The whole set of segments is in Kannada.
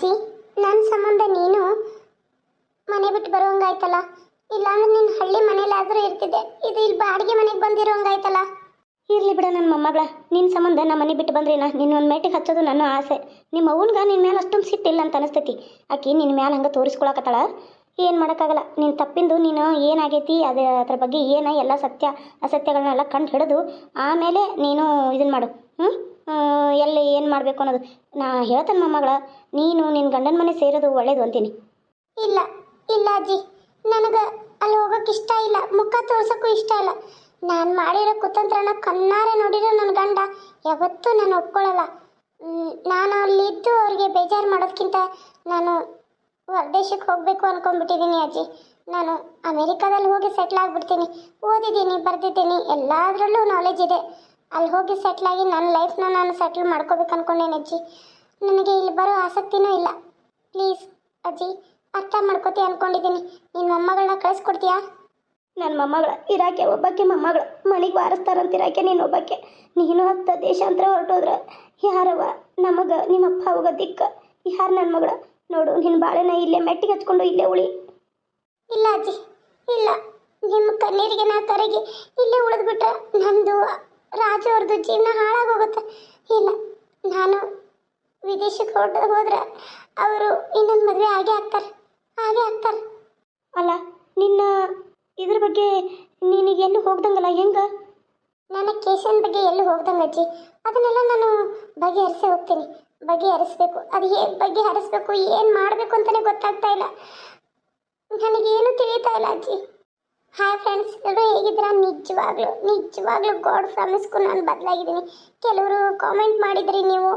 ಅಜ್ಜಿ ನನ್ನ ಸಂಬಂಧ ನೀನು ಮನೆ ಬಿಟ್ಟು ಬರೋಂಗಾಯ್ತಲ್ಲ ಇಲ್ಲಾಂದ್ರೆ ನಿನ್ನ ಹಳ್ಳಿ ಮನೇಲಾದರೂ ಇರ್ತಿದ್ದೆ. ಇದು ಇಲ್ಲಿ ಬಾಡಿಗೆ ಮನೆಗೆ ಬಂದಿರೋಂಗಾಯ್ತಲ್ಲ ಇರ್ಲಿ ಬಿಡ ನನ್ನ ಮೊಮ್ಮಗಳ. ನಿನ್ನ ಸಂಬಂಧ ನಮ್ಮ ಮನೆ ಬಿಟ್ಟು ನಾ ನಿನ್ನ ಒಂದು ಮೇಟಿಗೆ ಹಚ್ಚೋದು ನನ್ನ ಆಸೆ. ನಿಮ್ಮ ಅವನ್ಗ ನಿನ್ನ ಮೇಲೆ ಅಷ್ಟೊಂದು ಸಿಟ್ಟಿಲ್ಲ ಅಂತ ಅನಿಸ್ತೈತಿ. ಆಕಿ ನಿನ್ನ ಮ್ಯಾಲೆ ಹಂಗೆ ತೋರಿಸ್ಕೊಳಕತ್ತಳ? ಏನು ಮಾಡೋಕ್ಕಾಗಲ್ಲ. ನೀನು ತಪ್ಪಿಂದು ನೀನು ಏನಾಗೈತಿ, ಅದು ಅದ್ರ ಬಗ್ಗೆ ಏನ ಎಲ್ಲ ಸತ್ಯ ಅಸತ್ಯಗಳನ್ನೆಲ್ಲ ಕಂಡು ಹಿಡಿದು ಆಮೇಲೆ ನೀನು ಇದನ್ನು ಮಾಡು. ಹ್ಞೂ ಎಲ್ಲಿ ಏನು ಮಾಡಬೇಕು ಅನ್ನೋದು. ನಾ ಹೇಳ್ತೇನೆ ಮೊಮ್ಮಗಳ, ನೀನು ನಿನ್ನ ಗಂಡನ ಮನೆ ಸೇರೋದು ಒಳ್ಳೇದು ಅಂತೀನಿ. ಇಲ್ಲ ಇಲ್ಲ ಅಜ್ಜಿ. ನನಗೆ ಅಲ್ಲಿ ಹೋಗೋಕೆ ಇಷ್ಟ ಇಲ್ಲ. ಮುಖ ತೋರ್ಸೋಕ್ಕೂ ಇಷ್ಟ ಇಲ್ಲ. ನಾನು ಮಾಡಿರೋ ಕುತಂತ್ರನ ಕಣ್ಣಾರೆ ನೋಡಿರೋ ನನ್ನ ಗಂಡ ಯಾವತ್ತೂ ನಾನು ಒಪ್ಕೊಳ್ಳಲ್ಲ ನಾನು ಅಲ್ಲಿದ್ದು ಅವ್ರಿಗೆ ಬೇಜಾರು ಮಾಡೋದಕ್ಕಿಂತ ನಾನು ಹೊರದೇಶಕ್ಕೆ ಹೋಗಬೇಕು ಅನ್ಕೊಂಡ್ಬಿಟ್ಟಿದ್ದೀನಿ ಅಜ್ಜಿ. ನಾನು ಅಮೇರಿಕಾದಲ್ಲಿ ಹೋಗಿ ಸೆಟ್ಲ್ ಆಗಿಬಿಡ್ತೀನಿ. ಓದಿದ್ದೀನಿ, ಬರೆದಿದ್ದೀನಿ. ಎಲ್ಲದರಲ್ಲೂ ನಾಲೆಜ್ ಇದೆ. ಅಲ್ಲಿ ಹೋಗಿ ಸೆಟ್ಲ್ ಆಗಿ ನನ್ನ ಲೈಫ್ನ ನಾನು ಸೆಟ್ಲ್ ಮಾಡ್ಕೋಬೇಕು ಅನ್ಕೊಂಡೇನೆ ಅಜ್ಜಿ ನನಗೆ ಇಲ್ಲಿ ಬರೋ ಆಸಕ್ತಿನೂ ಇಲ್ಲ. ಪ್ಲೀಸ್ ಅಜ್ಜಿ ಅರ್ಥ ಮಾಡ್ಕೋತಿ ಅನ್ಕೊಂಡಿದ್ದೀನಿ ನಿನ್ನ ಮೊಮ್ಮಗಳನ್ನ ಕಳಿಸ್ಕೊಡ್ತೀಯಾ? ನನ್ನ ಮೊಮ್ಮಗಳ ಇರಾಕೆ ಒಬ್ಬಕ್ಕೆ ಮೊಮ್ಮಗಳು. ಮನೆಗೆ ವಾರಿಸ್ತಾರಂತ ಇರಾಕೆ ನೀನು ಒಬ್ಬಕ್ಕೆ ನೀನು ಹತ್ತ ದೇಶಾಂತರ ಹೊರಟೋದ್ರ ಯಾರವ ನಮಗೆ ನಿಮ್ಮಪ್ಪ ಅವಗ ದಿಕ್ಕ. ಯಾರು ನನ್ನ ಮಗಳ? ನೋಡು ನಿನ್ನ ಬಾಳೆನ ಇಲ್ಲೇ ಮೆಟ್ಟಿಗೆ ಹಚ್ಕೊಂಡು ಇಲ್ಲೇ ಉಳಿ. ಇಲ್ಲ ಅಜ್ಜಿ ಇಲ್ಲ. ನಿಮ್ಮ ಕಣ್ಣೀರಿಗೆ ನಾ ಕರಗಿ ಇಲ್ಲೇ ಉಳಿದ್ಬಿಟ್ರೆ ನಂದು ರಾಜು ಅವ್ರದ್ದು ಜೀವನ ಹಾಳಾಗೋಗುತ್ತೆ. ಇಲ್ಲ ನಾನು ವಿದೇಶಕ್ಕೆ ಹೊರಟ ಹೋದ್ರೆ ಅವರು ಇನ್ನೊಂದು ಮದುವೆ ಹಾಗೆ ಆಗ್ತಾರೆ ಹಾಗೆ ಆಗ್ತಾರೆ. ಅಲ್ಲ ನಿನ್ನ ಇದ್ರ ಬಗ್ಗೆ ನಿನಗೆ ಎಲ್ಲೂ ಹೋಗ್ದಂಗಲ್ಲ ಹೆಂಗ? ನನ್ನ ಕೇಶನ್ ಬಗ್ಗೆ ಎಲ್ಲೂ ಹೋಗ್ದಂಗೆ ಅಜ್ಜಿ. ಅದನ್ನೆಲ್ಲ ನಾನು ಬಗೆಹರಿಸಿ ಹೋಗ್ತೀನಿ ಬಗೆಹರಿಸ್ಬೇಕು. ಅದು ಹೇಗೆ ಬಗೆಹರಿಸ್ಬೇಕು ಏನು ಮಾಡಬೇಕು ಅಂತಲೇ ಗೊತ್ತಾಗ್ತಾ ಇಲ್ಲ. ನನಗೇನು ತಿಳಿತಾ ಇಲ್ಲ ಅಜ್ಜಿ. ಹಾಯ್ ಫ್ರೆಂಡ್ಸ್ ಎಲ್ಲರೂ ಹೇಗಿದ್ದೀರಾ? ನಿಜವಾಗ್ಲೂ ನಿಜವಾಗ್ಲೂ ಗಾಡ್ ಪ್ರಾಮಿಸ್ಗೂ ನಾನು ಬದಲಾಗಿದ್ದೀನಿ. ಕೆಲವರು ಕಾಮೆಂಟ್ ಮಾಡಿದ್ರಿ ನೀವು.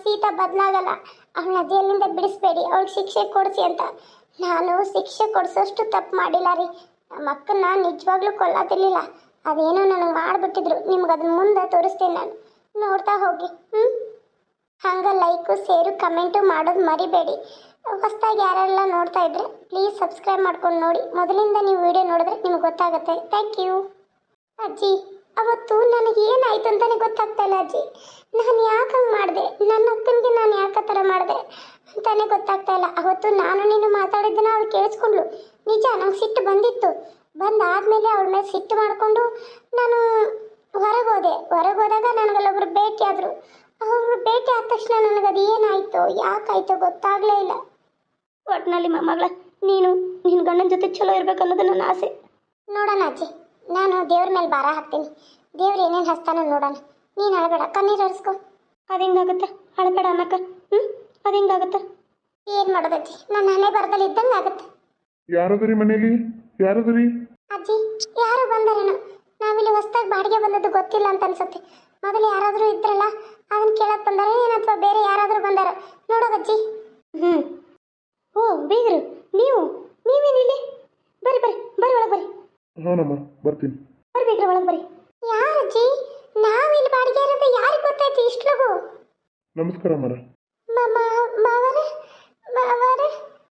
ಸೀತಾ ಬದಲಾಗಲ್ಲ. ಅವಳ ಜೈಲಿಂದ ಬಿಡಿಸ್ಬೇಡಿ ಅವಳಿಗೆ ಶಿಕ್ಷೆ ಕೊಡಿಸಿ ಅಂತ. ನಾನು ಶಿಕ್ಷೆ ಕೊಡಿಸೋಷ್ಟು ತಪ್ಪು ಮಾಡಿಲ್ಲ ರೀ. ನಮ್ಮ ಅಕ್ಕನ್ನ ನಿಜವಾಗ್ಲೂ ಕೊಲ್ಲತಿರ್ಲಿಲ್ಲ. ಅದೇನೋ ನನಗೆ ಮಾಡಿಬಿಟ್ಟಿದ್ರು. ನಿಮ್ಗೆ ಅದನ್ನ ಮುಂದೆ ತೋರಿಸ್ತೀನಿ ನಾನು. ನೋಡ್ತಾ ಹೋಗಿ ಹ್ಞೂ ಹಂಗೆ ಲೈಕು ಸೇರು ಕಮೆಂಟು ಮಾಡೋದು ಮರಿಬೇಡಿ. ಹೊಸ್ದಾಗಿ ಯಾರೆಲ್ಲ ನೋಡ್ತಾ ಇದ್ರೆ ಪ್ಲೀಸ್ ಸಬ್ಸ್ಕ್ರೈಬ್ ಮಾಡ್ಕೊಂಡು ನೋಡಿ. ಮೊದಲಿಂದ ನೀವು ವಿಡಿಯೋ ನೋಡಿದ್ರೆ ನಿಮ್ಗೆ ಗೊತ್ತಾಗುತ್ತೆ. ಥ್ಯಾಂಕ್ ಯು ಅಜ್ಜಿ, ಅವತ್ತು ನನಗೆ ಏನಾಯ್ತು ಅಂತಾನೆ ಗೊತ್ತಾಗ್ತಾ ಇಲ್ಲ ಅಜ್ಜಿ. ನಾನು ಯಾಕೆ ಹಂಗೆ ಮಾಡಿದೆ? ನನ್ನ ಅಕ್ಕನಿಗೆ ನಾನು ಯಾಕೆ ಥರ ಮಾಡಿದೆ ಅಂತಾನೆ ಗೊತ್ತಾಗ್ತಾ ಇಲ್ಲ. ಅವತ್ತು ನಾನು ನೀನು ಮಾತಾಡಿದ್ದನ್ನ ಅವಳು ಕೇಳಿಸ್ಕೊಂಡ್ಳು. ನಿಜ, ನಂಗೆ ಸಿಟ್ಟು ಬಂದಿತ್ತು. ಬಂದಾದ್ಮೇಲೆ ಅವಳ ಮೇಲೆ ಸಿಟ್ಟು ಮಾಡಿಕೊಂಡು ನಾನು ಹೊರಗೆ ಹೋದೆ. ಹೊರಗೆ ಹೋದಾಗ ನನಗಲ್ಲೊಬ್ರು ಭೇಟಿ ಆದರು ಅವರು ಭೇಟಿ ಆದ ತಕ್ಷಣ ನನಗದು ಏನಾಯಿತು ಯಾಕಾಯ್ತು ಗೊತ್ತಾಗಲೇ ಇಲ್ಲ. ಒಟ್ಟಿನಲ್ಲಿ ಮೊಮ್ಮಗಳ ನೀನು ನಿನ್ನ ಗಂಡನ ಜೊತೆ ಚಲೋ ಇರಬೇಕು ಅನ್ನೋದು ನನ್ನ ಆಸೆ. ನೋಡೋಣ ಅಜ್ಜಿ ನಾನು ದೇವ್ರ ಮೇಲೆ ಭಾರ ಹಾಕ್ತೀನಿ. ದೇವ್ರು ಏನೇನು ಹಸ್ತಾನೋ ನೋಡೋಣ. ನೀನು ಅಳಬೇಡ ಕಣ್ಣೀರು ಹರಿಸ್ಕೊ ಅದು ಹೆಂಗಾಗುತ್ತೆ ಅಳಬೇಡ ಅನ್ನಕ್ಕ ಹ್ಞೂ ಅದು ಹೆಂಗಾಗುತ್ತೆ ಏನು ಮಾಡೋದಜ್ಜಿ ನನ್ನ ಹಣೆ ಬರದಲ್ಲಿ ಇದ್ದಂಗೆ ಆಗುತ್ತೆ. ಯಾರದರಿ ಮನೇಲಿ ಯಾರದರಿ ಅಜ್ಜಿ ಯಾರು ಬಂದರೇನೋ? ನಾವಿಲ್ಲಿ ಹೊಸ್ದಾಗಿ ಬಾಡಿಗೆ ಬಂದದ್ದು ಗೊತ್ತಿಲ್ಲ ಅಂತ ಅನ್ಸುತ್ತೆ. ಮೊದಲು ಯಾರಾದರೂ ಇದ್ರಲ್ಲ ಅದನ್ನ ಕೇಳಕ್ ಬಂದಾರ ಏನು ಅಥವಾ ಬೇರೆ ಯಾರಾದರೂ ಬಂದಾರ? ನೋಡೋದಜ್ಜಿ ಹ್ಞೂ ಓ ಬೀಗರು ನೀವು? ನೀವೇನಿಲ್ಲಿ? ಬರ್ರಿ ಬರ್ರಿ ಬರ್ರಿ ಒಳಗೆ ಬರ್ರಿ. ಹಾನಮ್ಮ ಬರ್ತೀನಿ. ಬರ್ರಿ ಬೀಗ್ರ ಒಳಗೆ ಬರ್ರಿ. ಯಾರಜ್ಜಿ ನಾವಿಲ್ಲಿ ಬಾಡಿಗೆ ಇರೋದು ಯಾರಿಗೆ ಗೊತ್ತಾಯ್ತು ಇಷ್ಟು ಲಗು ನಮಸ್ಕಾರ ಮರ. ಮಾವರೇ ಮಾವರೇ.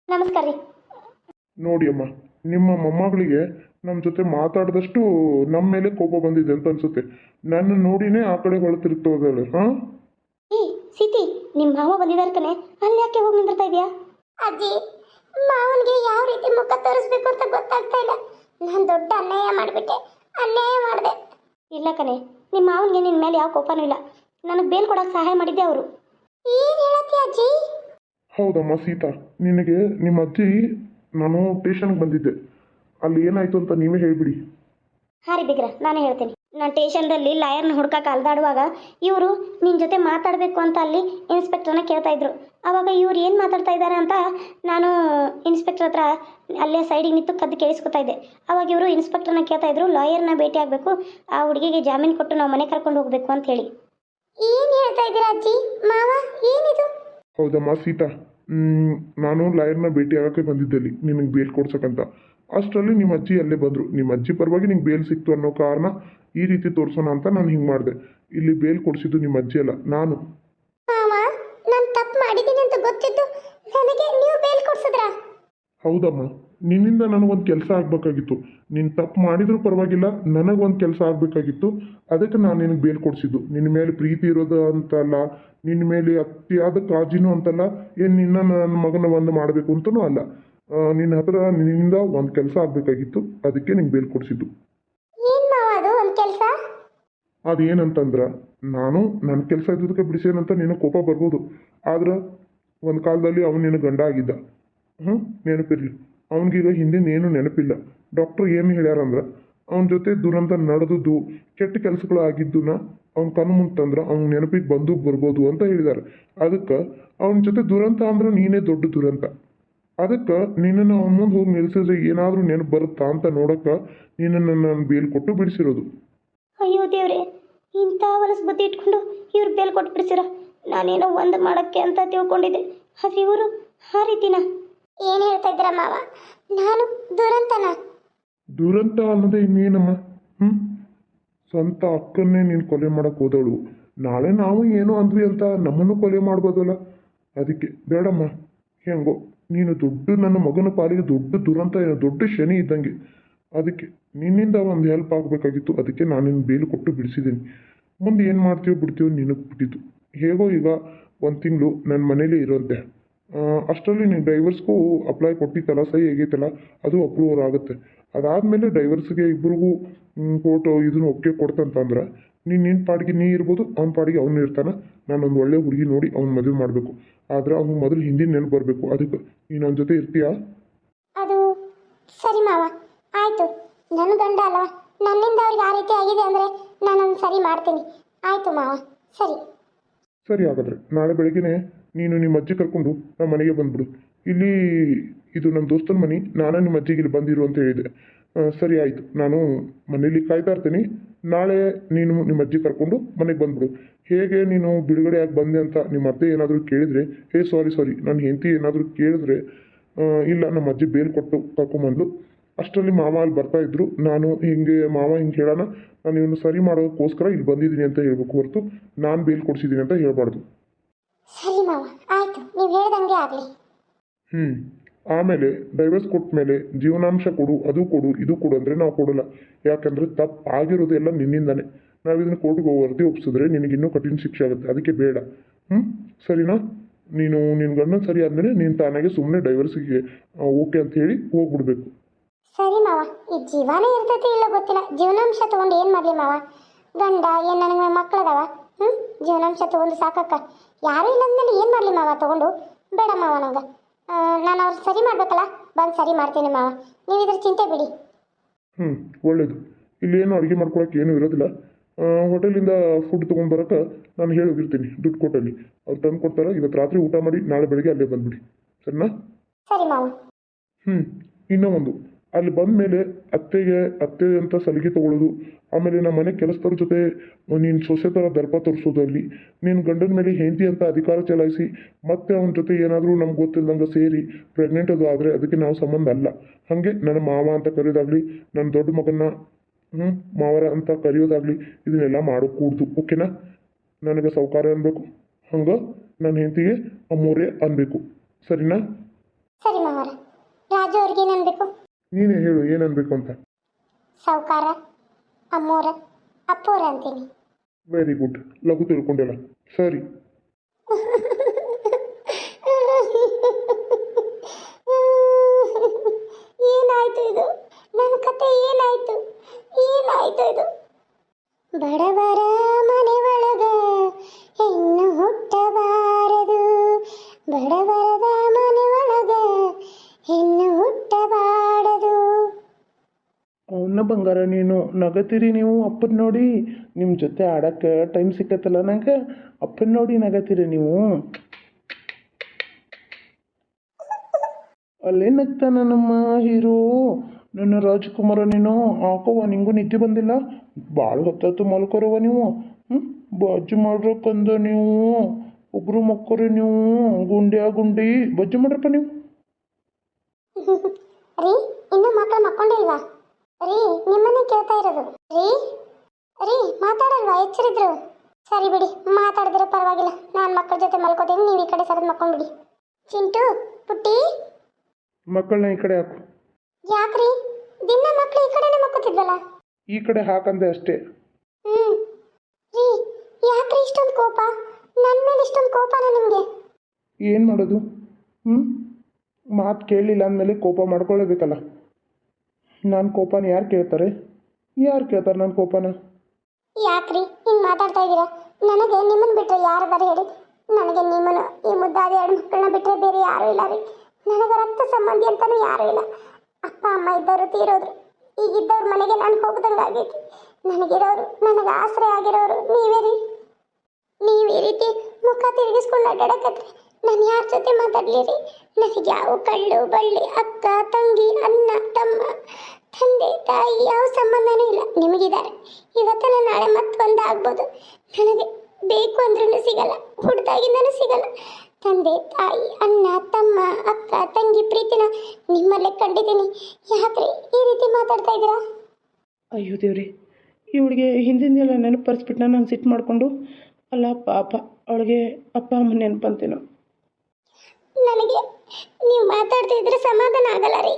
ನಮಸ್ಕಾರ ರೀ. ನೋಡಿ ಅಮ್ಮ ನಿಮ್ಮ ಮೊಮ್ಮಗಳಿಗೆ ನಮ್ಮ ಜೊತೆ ಮಾತಾಡಿದಷ್ಟು ನಮ್ಮ ಮೇಲೆ ಕೋಪ ಬಂದಿದೆ ಅಂತ ಅನ್ಸುತ್ತೆ. ನನ್ನ ನೋಡಿನೇ ಆ ಕಡೆ ಹೊಳತಿರ್ತೋದಾಳೆ ಹಾಂ? ಏ ಸಿತಿ ನಿಮ್ಮ ಮಾವ ಬಂದಿದ್ದಾರೆ ಕಣೆ. ಅಲ್ಲಿ ಯಾಕೆ ಹೋಗಿ ನಿಂದಿರ್ತಾ ಇದೆಯಾ? ಅಜ್ಜಿ ಮಾವನಿಗೆ ಯಾವ ರೀತಿ ಮುಖ ತೋರಿಸ್ಬೇಕು ಅಂತ ಗೊತ್ತಾಗ್ತಾ ಇಲ್ಲ. ನಾನು ದೊಡ್ಡ ಅನ್ಯಾಯ ಮಾಡಿಬಿಟ್ಟೆ. ಅನ್ಯಾಯ ಮಾಡಿದೆ. ಇಲ್ಲ ಕಣೆ ನಿಮ್ಮ ಮಾವನಿಗೆ ನಿನ್ನ ಮೇಲೆ ಯಾವ ಕೋಪನೂ ಇಲ್ಲ. ನನಗೆ ಬೇಲ್ ಕೊಡೋಕೆ ಸಹಾಯ ಮಾಡಿದ್ದೆ ಅವರು. ಏನ್ ಹೇಳತ್ತಿ ಅಜ್ಜಿ? ಹೌದಮ್ಮ ಸೀತಾ ನಿನಗೆ ನಿಮ್ಮ ಅಜ್ಜಿ ನಾನು ಟೇಷನ್ಗೆ ಬಂದಿದ್ದೆ. ಅಲ್ಲಿ ಏನಾಯ್ತು ಅಂತ ನೀವೇ ಹೇಳ್ಬಿಡಿ. ಹಾಂ ರೀ ಬಿಗ್ರ ನಾನೇ ಹೇಳ್ತೀನಿ. ನಾನು ಸ್ಟೇಷನ್ದಲ್ಲಿ ಲಾಯರ್ನ ಹುಡ್ಕಕ್ಕೆ ಅಲ್ದಾಡುವಾಗ ಇವರು ನಿನ್ನ ಜೊತೆ ಮಾತಾಡಬೇಕು ಅಂತ ಅಲ್ಲಿ ಇನ್ಸ್ಪೆಕ್ಟ್ರನ್ನ ಕೇಳ್ತಾ ಇದ್ರು. ಆವಾಗ ಇವ್ರು ಏನು ಮಾತಾಡ್ತಾ ಇದ್ದಾರೆ ಅಂತ ನಾನು ಇನ್ಸ್ಪೆಕ್ಟ್ರ್ ಹತ್ರ ಅಲ್ಲೇ ಸೈಡಿಗೆ ನಿಂತು ಕದ್ದು ಕೇಳಿಸ್ಕೊತಾ ಇದ್ದೆ. ಆವಾಗ ಇವರು ಇನ್ಸ್ಪೆಕ್ಟರ್ನ ಕೇಳ್ತಾ ಇದ್ರು ಲಾಯರ್ನ ಭೇಟಿ ಆಗಬೇಕು. ಆ ಹುಡುಗಿಗೆ ಜಾಮೀನು ಕೊಟ್ಟು ನಾವು ಮನೆ ಕರ್ಕೊಂಡು ಹೋಗಬೇಕು ಅಂತ ಹೇಳಿ. ಏನು ಹೇಳ್ತಾ ಇದ್ದೀರಾ ಅಜ್ಜಿ? ಮಾವ ಏನಿದು? ಹೌದಮ್ಮ ಸೀತಾ. ನಾನು ಲಾಯರ್ನ ಭೇಟಿ ಆಗೋಕ್ಕೆ ಬಂದಿದ್ದಲ್ಲಿ. ನಿನಗೆ ಬೇಲ್ ಕೊಡ್ಸಕ್ಕಂತ. ಅಷ್ಟರಲ್ಲಿ ನಿಮ್ಮ ಅಜ್ಜಿ ಅಲ್ಲೇ ಬಂದರು. ನಿಮ್ಮ ಅಜ್ಜಿ ಪರವಾಗಿ ನಿಂಗೆ ಬೇಲ್ ಸಿಕ್ತು ಅನ್ನೋ ಕಾರಣ ಈ ರೀತಿ ತೋರಿಸೋಣ ಅಂತ ನಾನು ಹಿಂಗೆ ಮಾಡಿದೆ. ಇಲ್ಲಿ ಬೇಲ್ ಕೊಡಿಸಿದ್ದು ನಿಮ್ಮ ಅಜ್ಜಿ ಅಲ್ಲ ನಾನು. ಮಾವ ನಾನು ತಪ್ಪು ಮಾಡಿದ್ದೀನಿ ಅಂತ ಗೊತ್ತಿದ್ದು ನನಗೆ ನೀವು ಬೇಲ್ ಕೊಡ್ಸಿದ್ರಾ? ಹೌದಮ್ಮ ನಿನ್ನಿಂದ ನನಗೊಂದು ಕೆಲಸ ಆಗಬೇಕಾಗಿತ್ತು. ನೀನು ತಪ್ಪು ಮಾಡಿದ್ರೂ ಪರವಾಗಿಲ್ಲ ನನಗೊಂದು ಕೆಲಸ ಆಗಬೇಕಾಗಿತ್ತು. ಅದಕ್ಕೆ ನಾನು ನಿನಗೆ ಬೇಲ್ ಕೊಡಿಸಿದ್ದು. ನಿನ್ನ ಮೇಲೆ ಪ್ರೀತಿ ಇರೋದು ಅಂತಲ್ಲ ನಿನ್ನ ಮೇಲೆ ಅತಿಯಾದ ಕಾಳಜಿನೂ ಅಂತಲ್ಲ ಏನು ನಿನ್ನ ನನ್ನ ಮಗನ ಒಂದು ಮಾಡಬೇಕು ಅಂತಲೂ ಅಲ್ಲ. ನಿನ್ನ ಹತ್ರ ನಿನ್ನಿಂದ ಒಂದು ಕೆಲಸ ಆಗಬೇಕಾಗಿತ್ತು ಅದಕ್ಕೆ ನಿಂಗೆ ಬೇಲ್ ಕೊಡಿಸಿದ್ದು ಏನು ಮಾವ ಅದು ಒಂದು ಕೆಲಸ ಅದೇನಂತಂದ್ರೆ, ನಾನು ನನ್ನ ಕೆಲಸ ಇದ್ದದಕ್ಕೆ ಬಿಡಿಸೇನಂತ ನಿನಗೆ ಕೋಪ ಬರ್ಬೋದು. ಆದ್ರೆ, ಒಂದು ಕಾಲದಲ್ಲಿ ಅವನು ನಿನ್ನ ಗಂಡ ಆಗಿದ್ದ. ಹ್ಞೂ ನೆನಪಿರಲಿ. ಅವನಿಗೀಗ ಹಿಂದಿನ ಏನು ನೆನಪಿಲ್ಲ. ಡಾಕ್ಟ್ರ್ ಏನು ಹೇಳ್ಯಾರಂದ್ರೆ, ಅವನ ಜೊತೆ ದುರಂತ ನಡೆದದ್ದು, ಕೆಟ್ಟ ಕೆಲಸಗಳು ಆಗಿದ್ದನ್ನ ಅವ್ನ ಕಣ್ಣು ಮುಂದೆ ತಂದ್ರೆ ಅವ್ನ ನೆನಪಿಗೆ ಬಂದು ಬರ್ಬೋದು ಅಂತ ಹೇಳಿದ್ದಾರೆ ಅದಕ್ಕೆ, ಅವನ ಜೊತೆ ದುರಂತ ಅಂದ್ರೆ ನೀನೇ ದೊಡ್ಡ ದುರಂತ. ಅದಕ್ಕೆ, ನಿನ್ನನ್ನು ಅವನ ಮುಂದೆ ಹೋಗಿ ನಿಲ್ಲಿಸಿದ್ರೆ ಏನಾದರೂ ನೆನಪು ಬರುತ್ತಾ ಅಂತ ನೋಡೋಕೆ ನಿನ್ನನ್ನು ನಾನು ಬೇಲ್ ಕೊಟ್ಟು ಬಿಡಿಸಿರೋದು. ಅಯ್ಯೋ ದೇವ್ರೆ ಇಂಥ ಹೊಲಸು ಬುದ್ಧಿ ಇಟ್ಕೊಂಡು ಇವ್ರು ಬೇಲ್ ಕೊಟ್ಟು ಬಿಡಿಸಿರ? ನಾನೇನೋ ಒಂದು ಮಾಡೋಕ್ಕೆ ಅಂತ ತಿಳ್ಕೊಂಡಿದ್ದೆ. ಆದರೆ ಇವರು ಆ ರೀತಿನ ಏನು ಹೇಳ್ತಾ ಇದ್ದೀರ ಮಾವ? ನಾನು ದುರಂತನ. ದುರಂತ ಅಲ್ಲದೆ ಇನ್ನೇನಮ್ಮ? ಹ್ಞೂ ಸ್ವಂತ ಅಕ್ಕನ್ನೇ ನೀನು ಕೊಲೆ ಮಾಡಕ್ಕೆ ಹೋದವಳು ನಾಳೆ ನಾವು ಏನೋ ಅಂದ್ವಿ ಅಂತ ನಮ್ಮನ್ನು ಕೊಲೆ ಮಾಡ್ಬೋದಲ್ಲ? ಅದಕ್ಕೆ ಬೇಡಮ್ಮ. ಹೆಂಗೋ ನೀನು ದೊಡ್ಡ ನನ್ನ ಮಗನ ಪಾಲಿಗೆ ದೊಡ್ಡ ದುರಂತ ಏನು ದೊಡ್ಡ ಶನಿ ಇದ್ದಂಗೆ. ಅದಕ್ಕೆ ನಿನ್ನಿಂದ ಒಂದು ಹೆಲ್ಪ್ ಆಗಬೇಕಾಗಿತ್ತು. ಅದಕ್ಕೆ ನಾನು ನಿನ್ನ ಬೇಲು ಕೊಟ್ಟು ಬಿಡಿಸಿದ್ದೀನಿ ಮುಂದೆ ಏನು ಮಾಡ್ತೀವೋ ಬಿಡ್ತೀವೋ ನಿನಗೆ ಬಿಟ್ಟಿದ್ದು. ಹೇಗೋ ಈಗ ಒಂದು ತಿಂಗಳು ನನ್ನ ಮನೇಲಿ ಇರೋಂತೆ. ಅಷ್ಟರಲ್ಲಿ ನೀನು ಡೈವರ್ಸ್ಗೂ ಅಪ್ಲೈ ಕೊಟ್ಟಿತ್ತಲ್ಲ, ಸಹಿ ಹೇಗೈತಲ್ಲ, ಅದು ಅಪ್ರೂವರ್ ಆಗುತ್ತೆ. ಅದಾದಮೇಲೆ ಡೈವರ್ಸ್ಗೆ ಇಬ್ಬರಿಗೂ ಫೋಟೋ ಇದನ್ನು ಒಪ್ಪಿಗೆ ಕೊಡ್ತಂತಂದ್ರೆ ನೀನು ನಿನ್ನ ಪಾಡಿಗೆ ನೀ ಇರ್ಬೋದು, ಅವ್ನ ಪಾಡಿಗೆ ಅವ್ನು ಇರ್ತಾನೆ. ನಾನೊಂದು ಒಳ್ಳೆ ಹುಡುಗಿ ನೋಡಿ ಅವ್ನ ಮದುವೆ ಮಾಡಬೇಕು. ಆದ್ರೆ ಅವ್ನು ಮೊದಲು ಹಿಂದಿನ ನೆನಪು ಬರಬೇಕು. ಅದಕ್ಕೆ ನೀನು ಅವನ ಜೊತೆ ಇರ್ತೀಯಾ? ಅದು ಸರಿ ಮಾವ. ಆಯಿತು. ನನ್ನ ಗಂಡ ಅಲ್ವಾ? ನನ್ನಿಂದ ಅವ್ರಿಗೆ ಆ ರೀತಿ ಆಗಿದೆ ಅಂದರೆ ನಾನೊಂದು ಸರಿ ಮಾಡ್ತೀನಿ. ಆಯ್ತು ಮಾವ, ಸರಿ. ಸರಿ ಹಾಗಾದ್ರೆ, ನಾಳೆ ಬೆಳಿಗ್ಗೆನೆ ನೀನು ನಿಮ್ಮ ಅಜ್ಜಿ ಕರ್ಕೊಂಡು ನಮ್ಮ ಮನೆಗೆ ಬಂದ್ಬಿಡು. ಇಲ್ಲಿ ಇದು ನಮ್ಮ ದೋಸ್ತನ ಮನೆ, ನಾನು ನಿಮ್ಮ ಅಜ್ಜಿಗೆ ಇಲ್ಲಿ ಬಂದಿರು ಅಂತ ಹೇಳಿದೆ. ಸರಿ ಆಯಿತು, ನಾನು ಮನೇಲಿ ಕಾಯ್ತಾ ಇರ್ತೀನಿ. ನಾಳೆ ನೀನು ನಿಮ್ಮ ಅಜ್ಜಿ ಕರ್ಕೊಂಡು ಮನೆಗೆ ಬಂದ್ಬಿಡು. ಹೇಗೆ ನೀನು ಬಿಡುಗಡೆ ಆಗಿ ಬಂದೆ ಅಂತ ನಿಮ್ಮ ಅತ್ತೆ ಏನಾದರೂ ಕೇಳಿದರೆ, ಹೇ ಸಾರಿ ಸಾರಿ ನನ್ನ ಹೆಂಡತಿ ಏನಾದರೂ ಕೇಳಿದ್ರೆ ಇಲ್ಲ, ನಮ್ಮ ಅಜ್ಜಿ ಬೇಲ್ ಕೊಟ್ಟು ಕರ್ಕೊಂಬಂದು ಅಷ್ಟರಲ್ಲಿ ಮಾವ ಅಲ್ಲಿ ಬರ್ತಾ ಇದ್ರು. ನಾನು ಹಿಂಗೆ ಮಾವ ಹಿಂಗೆ ಹೇಳೋಣ ನಾನು ಇವನು ಸರಿ ಮಾಡೋದಕ್ಕೋಸ್ಕರ ಇಲ್ಲಿ ಬಂದಿದ್ದೀನಿ ಅಂತ ಹೇಳ್ಬೇಕು ಹೊರತು ನಾನು ಬೇಲ್ ಕೊಡಿಸಿದ್ದೀನಿ ಅಂತ ಹೇಳ್ಬಾರ್ದು. ಸರಿ ಮಾವ ಆಯಿತು ನೀವು ಹೇಳ್ದಂಗೆ ಆಗಲಿ. ಹ್ಞೂ ಆಮೇಲೆ ಡೈವರ್ಸ್ ಕೊಟ್ಟ ಮೇಲೆ ಜೀವನಾಂಶ ಕೊಡು ಅದು ಕೊಡು ಇದು ಕೊಡು ಅಂದರೆ ನಾವು ಕೊಡೋಲ್ಲ. ಯಾಕಂದರೆ ತಪ್ಪು ಆಗಿರೋದು ಎಲ್ಲ ನಿನ್ನಿಂದಾನೆ. ನಾವು ಇದನ್ನು ಕೋರ್ಟ್ಗೆ ವರದಿ ಒಪ್ಸಿದ್ರೆ ನಿನಗೆ ಇನ್ನೂ ಕಠಿಣ ಶಿಕ್ಷೆ ಆಗುತ್ತೆ ಅದಕ್ಕೆ ಬೇಡ. ಹ್ಞೂ ಸರಿನಾ? ನೀನು ನಿನ್ನ ಗಂಡನ ಸರಿ ಆದಮೇಲೆ ನೀನು ತಾನಾಗೆ ಸುಮ್ಮನೆ ಡೈವರ್ಸಿಗೆ ಓಕೆ ಅಂತ ಹೇಳಿ ಹೋಗ್ಬಿಡ್ಬೇಕು. ಸರಿ ಮಾವ ಈ ಜೀವನೇ ಇರ್ತೈತಿ ಇಲ್ಲ ಗೊತ್ತಿಲ್ಲ. ಜೀವನಾಂಶ ತಗೊಂಡು ಏನು ಮಾಡಲಿ ಮಾವ? ಗಂಡ ಏನು ನನಗೆ ಮಕ್ಕಳದವ? ಹ್ಞೂ ಜೀವನಾಂಶ ತಗೊಂಡು ಸಾಕಕ್ಕ. ಯಾರು ಇಲ್ಲ ಅಂದಮೇಲೆ ಏನು ಮಾಡಲಿ ಮಾವ ತಗೊಂಡು? ಬೇಡ ಮಾವ ನಂಗೆ. ನಾನು ಅವ್ರು ಸರಿ ಮಾಡ್ಬೇಕಲ್ಲ? ಬಂದು ಸರಿ ಮಾಡ್ತೀನಿ ಮಾವ. ನೀವು ಇದ್ರ ಚಿಂತೆ ಬಿಡಿ. ಹ್ಞೂ ಒಳ್ಳೇದು. ಇಲ್ಲೇನು ಅಡುಗೆ ಮಾಡ್ಕೊಳಕ್ಕೆ ಏನೂ ಇರೋದಿಲ್ಲ. ಹೋಟೆಲಿಂದ ಫುಡ್ ತೊಗೊಂಡ್ಬರಕ್ಕೆ ನಾನು ಹೇಳೋಗಿರ್ತೀನಿ ದುಡ್ಡು ಕೊಟ್ಟಲ್ಲಿ. ಅವ್ರು ತಂದು ಕೊಡ್ತಾರೆ ಇವತ್ತು ರಾತ್ರಿ ಊಟ ಮಾಡಿ ನಾಳೆ ಬೆಳಿಗ್ಗೆ ಅಲ್ಲೇ ಬಂದ್ಬಿಡಿ. ಸರಿನಾ? ಸರಿ ಮಾವ. ಹ್ಞೂ ಇನ್ನೂ ಒಂದು. ಅಲ್ಲಿ ಬಂದ ಮೇಲೆ ಅತ್ತೆಗೆ, ಅತ್ತೆ ಅಂತ ಸಲಿಗೆ ತಗೊಳ್ಳೋದು ಆಮೇಲೆ ನಮ್ಮ ಮನೆ ಕೆಲಸದವ್ರ ಜೊತೆ ನೀನು ಸೊಸೆ ಥರ ದರ್ಪ ತೋರಿಸೋದು ಅಲ್ಲಿ. ನೀನು ಗಂಡನ ಮೇಲೆ ಹೆಂಡತಿ ಅಂತ ಅಧಿಕಾರ ಚಲಾಯಿಸಿ, ಮತ್ತೆ ಅವನ ಜೊತೆ ಏನಾದರೂ ನಮ್ಗೆ ಗೊತ್ತಿಲ್ಲದಂಗೆ ಸೇರಿ ಪ್ರೆಗ್ನೆಂಟ್ ಅದು ಆದರೆ ಅದಕ್ಕೆ ನಾವು ಸಂಬಂಧ ಅಲ್ಲ. ಹಾಗೆ ನನ್ನ ಮಾವ ಅಂತ ಕರೆಯೋದಾಗಲಿ, ನನ್ನ ದೊಡ್ಡ ಮಗನ್ನ ಹ್ಞೂ ಮಾವರ ಅಂತ ಕರೆಯೋದಾಗಲಿ, ಇದನ್ನೆಲ್ಲ ಮಾಡೋಕ್ಕೂಡ್ದು ಓಕೆನಾ? ನನಗೆ ಸೌಕಾರ ಅನ್ಬೇಕು. ಹಂಗೆ ನನ್ನ ಹೆಂಡತಿಗೆ ಅಮ್ಮೋರೆ ಅನ್ಬೇಕು. ಸರಿನಾ? ಸರಿ ಮಾವರ. ರಾಜು ಅವ್ರಿಗೆ ಏನು ಅನ್ಬೇಕು? ನೀನೇ ಹೇಳು ಏನನ್ಬೇಕು ಅಂತ. ಸಾವುಕಾರ ಅಮ್ಮೋರ ಅಪ್ಪೋರ ಅಂತೀನಿ. ವೆರಿ ಗುಡ್ ಲಘು ತಿಳ್ಕೊಂಡೆಲ್ಲ. ಸರಿ. ಏನಾಯ್ತು ಇದು? ನನ್ನ ಕತೆ ಏನಾಯ್ತು? ಏನಾಯ್ತು ಇದು? ಬಡವರ ಮನೆ ಒಳಗ ಹೆಣ್ಣು ಹುಟ್ಟಬಾರದು. ಬಡವರದ ಬಂಗಾರ, ನೀನು ನಗತೀರಿ, ನೀವು ಅಪ್ಪನ ನೋಡಿ. ನಿಮ್ಮ ಜೊತೆ ಆಡಕ್ಕೆ ಟೈಮ್ ಸಿಕ್ಕತ್ತಲ್ಲ ನಂಗೆ. ಅಪ್ಪನ ನೋಡಿ ನಗತೀರಿ ನೀವು. ಅಲ್ಲೇ ನಗ್ತಾನ ನಮ್ಮ ಹೀರೋ. ನನ್ನ ರಾಜ್ಕುಮಾರ ನೀನು. ಹಾಕೋವ ನಿಂಗೂ ನಿದ್ದೆ ಬಂದಿಲ್ಲ. ಭಾಳ ಹೊತ್ತಾತು ಮಲ್ಕೋರವ ನೀವು. ಹ್ಞೂ ಬಜ್ಜಿ ಮಾಡ್ರಕ್ಕಂದ ನೀವು. ಒಬ್ರು ಮಕ್ಕೋರಿ ನೀವು. ಗುಂಡ್ಯಾ ಗುಂಡಿ. ಬಜ್ಜಿ ಮಾಡ್ರಪ್ಪ ನೀವು. ಮಕ್ಕಳು ಮಕ್ಕೊಂಡಿಲ್ವಾ? ರೀ ನಿಮ್ಮನ್ನೇ ಕೇಳ್ತಾ ಇರೋದು. ರೀ ರೀ ಮಾತಾಡಲ್ವಾ ಎಚ್ಚರಿದ್ರು? ಸರಿ ಬಿಡಿ ಮಾತಾಡಿದ್ರೆ ಪರವಾಗಿಲ್ಲ. ನಾನು ಮಕ್ಕಳ ಜೊತೆ ಮಲ್ಕೋತೀನಿ ನೀವು ಈ ಕಡೆ ಸರಿದು ಮಕ್ಕೊಂಡ್ಬಿಡಿ. ಚಿಂಟು ಪುಟ್ಟಿ? ಮಕ್ಕಳನ್ನ ಈ ಕಡೆ ಹಾಕು. ಯಾಕ್ರಿ? ದಿನ ಮಕ್ಕಳು ಈ ಕಡೆನೇ ಮಕ್ಕೋತಿದ್ವಲ್ಲ? ಈ ಕಡೆ ಹಾಕಂದೆ ಅಷ್ಟೇ. ಹ್ಮ್. ರೀ ಯಾಕ್ರಿ ಇಷ್ಟೊಂದು ಕೋಪ? ನನ್ನ ಮೇಲೆ ಇಷ್ಟೊಂದು ಕೋಪನ ನಿಮಗೆ? ಏನು ಮಾಡೋದು? ಹ್ಞೂ ಮಾತು ಕೇಳಲಿಲ್ಲ ಅಂದಮೇಲೆ ಕೋಪ ಮಾಡ್ಕೊಳ್ಳೇಬೇಕಲ್ಲ ನಾನು ಕೋಪನ ಯಾರು ಕೇಳ್ತಾರೆ? ಯಾರು ಕೇಳ್ತಾರೆ ನನ್ನ ಕೋಪನ? ಯಾಕ್ರಿ? ಹಿಂಗ್ ಮಾತಾಡ್ತಾ ಇದ್ದೀರಾ ನನಗೆ ನಿಮ್ಮನ್ನ ಯಾರು ಬರ ಹೇಳಿ? ನನಗೆ ನಿಮ್ಮನ್ನು, ಈ ಮುದ್ದಾದ ಎರಡು ಮಕ್ಕಳನ್ನ ಬಿಟ್ಟರೆ ಬೇರೆ ಯಾರು ಇಲ್ಲ ರೀ. ನನಗೆ ರಕ್ತ ಸಂಬಂಧಿ ಅಂತಾನೂ ಯಾರು ಇಲ್ಲ. ಅಪ್ಪ, ಅಮ್ಮ ಇದ್ದವರು ತೀರೋದ್ರು. ಈಗಿದ್ದವ್ರ ಮನೆಗೆ ನಾನು ಹೋಗ್ದಂಗೆ ಆಗೈತಿ. ನನಗಿರೋರು, ನನಗೆ ಆಸರೆ ಆಗಿರೋರು ನೀವೇ ರೀ. ನೀವು ಈ ರೀತಿ ಮುಖ ತಿರುಗಿಸ್ಕೊಂಡು ಅಡ್ಡಾಡಕತ್ರೆ. ನಾನು ಯಾರ ಜೊತೆ ಮಾತಾಡಲಿರಿ? ನನಗೆ ಯಾವ ಕಳ್ಳು, ಬಳ್ಳಿ, ಅಕ್ಕ, ತಂಗಿ, ಅಣ್ಣ, ತಮ್ಮ, ತಂದೆ, ತಾಯಿ ಯಾವ ಸಂಬಂಧನೂ ಇಲ್ಲ. ನಿಮಗಿದ್ದಾರೆ. ಇವತ್ತಲ್ಲ ನಾಳೆ ಮತ್ತೊಂದು ಆಗ್ಬೋದು ನನಗೆ ಬೇಕು ಅಂದ್ರೂ ಸಿಗಲ್ಲ. ಹುಡ್ದಾಗಿಂದನೂ ಸಿಗಲ್ಲ. ತಂದೆ, ತಾಯಿ, ಅಣ್ಣ, ತಮ್ಮ, ಅಕ್ಕ, ತಂಗಿ, ಪ್ರೀತಿನ ನಿಮ್ಮಲ್ಲೇ ಕಂಡಿದ್ದೀನಿ. ಯಾಕ್ರಿ ಈ ರೀತಿ ಮಾತಾಡ್ತಾ ಇದ್ದೀರಾ? ಅಯ್ಯೋ ದೇವ್ರಿ, ಇವಳಿಗೆ ಹಿಂದಿನದೆಲ್ಲ ನೆನಪು ಪರಿಸ್ಬಿಟ್ಟು ನಾನು ಸಿಟ್ಟು ಮಾಡಿಕೊಂಡು, ಅಲ್ಲ ಪಾಪ, ಅವಳಿಗೆ ಅಪ್ಪ ಅಮ್ಮ ನೆನಪಂತೇನೋ. ನನಗೆ ನೀವು ಮಾತಾಡ್ತಿದ್ರೆ ಸಮಾಧಾನ ಆಗಲ್ಲ ರೀ.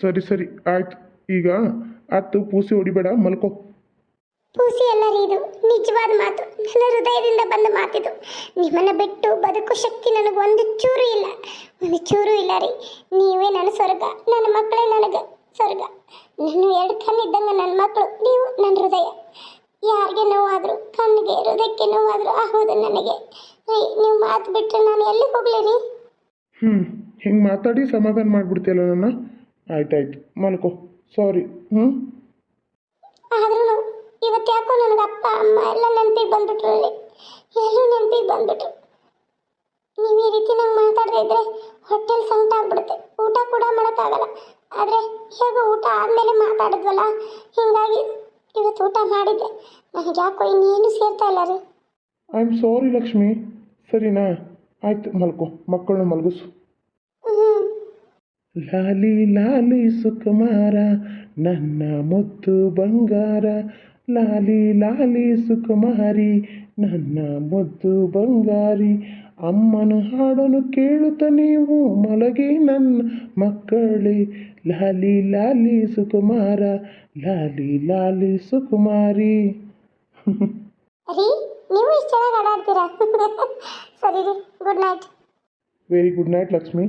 ಸರಿ ಸರಿ ಆಯ್ತು. ಈಗ ಅತ್ತು ಪೂಸಿ ಹೊಡಿಬೇಡ ಮಲ್ಕೋ. ಪೂಸಿ ಅಲ್ಲ ರೀ ಇದು. ನಿಜವಾದ ಮಾತು. ನನ್ನ ಹೃದಯದಿಂದ ಬಂದ ಮಾತಿದು. ನಿಮ್ಮನ್ನ ಬಿಟ್ಟು ಬದುಕು ಶಕ್ತಿ ನನಗೆ ಒಂದು ಚೂರು ಇಲ್ಲ. ಒಂದು ಚೂರು ಇಲ್ಲ ರೀ. ನೀವೇ ನನ್ನ ಸ್ವರ್ಗ ನನ್ನ ಮಕ್ಕಳೇ ನನಗೆ ಸ್ವರ್ಗ. ನೀನು ಎರಡು ಕಣ್ಣಿದ್ದಂಗೆ ನನ್ನ ಮಕ್ಕಳು ನೀವು ನನ್ನ ಹೃದಯ. ಯಾರಿಗೆ ನೋವಾದರೂ ಕಣ್ಣಿಗೆ ಹೃದಯಕ್ಕೆ ನೋವಾದರೂ ಆಗೋದು ನನಗೆ. ರೀ ನೀವು ಮಾತು ಬಿಟ್ಟರೆ ನಾನು ಎಲ್ಲಿಗೆ ಹೋಗಲಿ ರೀ? ಹ್ಞೂ ಹಿಂಗೆ ಮಾತಾಡಿ ಸಮಾಧಾನ ಮಾಡಿಬಿಡ್ತೀಯಲ್ಲ ನನ್ನ? ಆಯ್ತಾಯ್ತು ಮಲ್ಕೋ ಸಾರಿ ಹ್ಞೂ ಆದ್ರೂ ಇವತ್ತು ಯಾಕೋ ನನಗೆ ಅಪ್ಪ ಅಮ್ಮ ಎಲ್ಲ ನೆನಪಿಗೆ ಬಂದ್ಬಿಟ್ರು ರೀ ಎಲ್ಲರೂ ನೆನಪಿಗೆ ಬಂದ್ಬಿಟ್ರು. ನೀವು ಈ ರೀತಿ ನಂಗೆ ಮಾತಾಡದೇ ಇದ್ರೆ ಹೊಟ್ಟೆಲಿ ಸಂಕಟ ಆಗ್ಬಿಡುತ್ತೆ. ಊಟ ಕೂಡ ಮಾಡೋಕ್ಕಾಗಲ್ಲ. ಆದರೆ ಹೇಗೋ ಊಟ ಆದಮೇಲೆ ಮಾತಾಡಿದ್ವಲ್ಲ ಹೀಗಾಗಿ ಇವತ್ತು ಊಟ ಮಾಡಿದ್ದೆ. ನನಗೆ ಯಾಕೋ ಇನ್ನೇನು ಸೇರ್ತಾ ಇಲ್ಲ ರೀ. I am sorry Lakshmi. ಸರಿನಾ? ಆಯ್ತು, ಮಲ್ಕೋ. ಮಕ್ಕಳನ್ನ ಮಲಗಿಸು. ಲಾಲಿ ಲಾಲಿ ಸುಕುಮಾರ, ನನ್ನ ಮುತ್ತು ಬಂಗಾರ. ಲಾಲಿ ಲಾಲಿ ಸುಕುಮಾರಿ, ನನ್ನ ಮುದ್ದು ಬಂಗಾರಿ. ಅಮ್ಮನ ಹಾಡನು ಕೇಳುತ್ತ ನೀವು ಮಲಗಿ ನನ್ನ ಮಕ್ಕಳೇ. ಲಾಲಿ ಲಾಲಿ ಸುಕುಮಾರ, ಲಾಲಿ ಲಾಲಿ ಸುಕುಮಾರಿ. ನೀವು ಇಷ್ಟು ಚೆನ್ನಾಗಿ ಆಡಾಡ್ತೀರಾ ಸರಿ ರೀ good night very good night Lakshmi